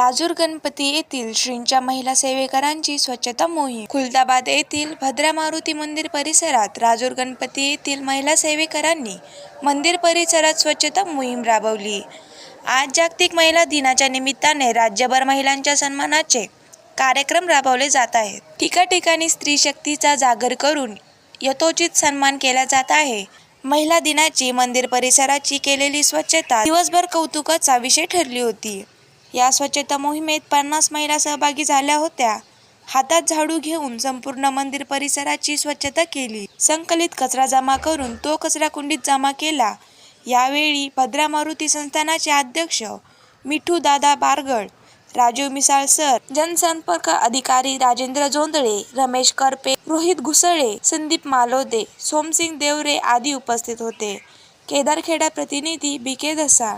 राजूर गणपती येथील श्रींच्या महिला सेवेकरांची स्वच्छता मोहीम. खुलदाबाद येथील भद्रा मारुती मंदिर परिसरात राजूर गणपती येथील महिला सेवेकरांनी मंदिर परिसरात स्वच्छता मोहीम राबवली. आज जागतिक महिला दिनाच्या निमित्ताने राज्यभर महिलांच्या सन्मानाचे कार्यक्रम राबवले जात आहेत. ठिकाठिकाणी स्त्री शक्तीचा जागर करून यथोचित सन्मान केला जात आहे. महिला दिनाची मंदिर परिसराची केलेली स्वच्छता दिवसभर कौतुकाचा विषय ठरली होती. या स्वच्छता मोहिमेत पन्नास महिला सहभागी झाल्या होत्या. हातात झाडू घेऊन संपूर्ण मंदिर परिसराची स्वच्छता केली. संकलित कचरा जमा करून तो कचरा कुंडीत जमा केला. यावेळी भद्रा मारुती संस्थानाचे अध्यक्ष मिठू दादा बारगड राजीव मिसाळ सर जनसंपर्क अधिकारी राजेंद्र जोंदळे रमेश करपे रोहित घुसळे संदीप मालोदे सोमसिंग देवरे आदी उपस्थित होते. केदारखेडा प्रतिनिधी बी के दसा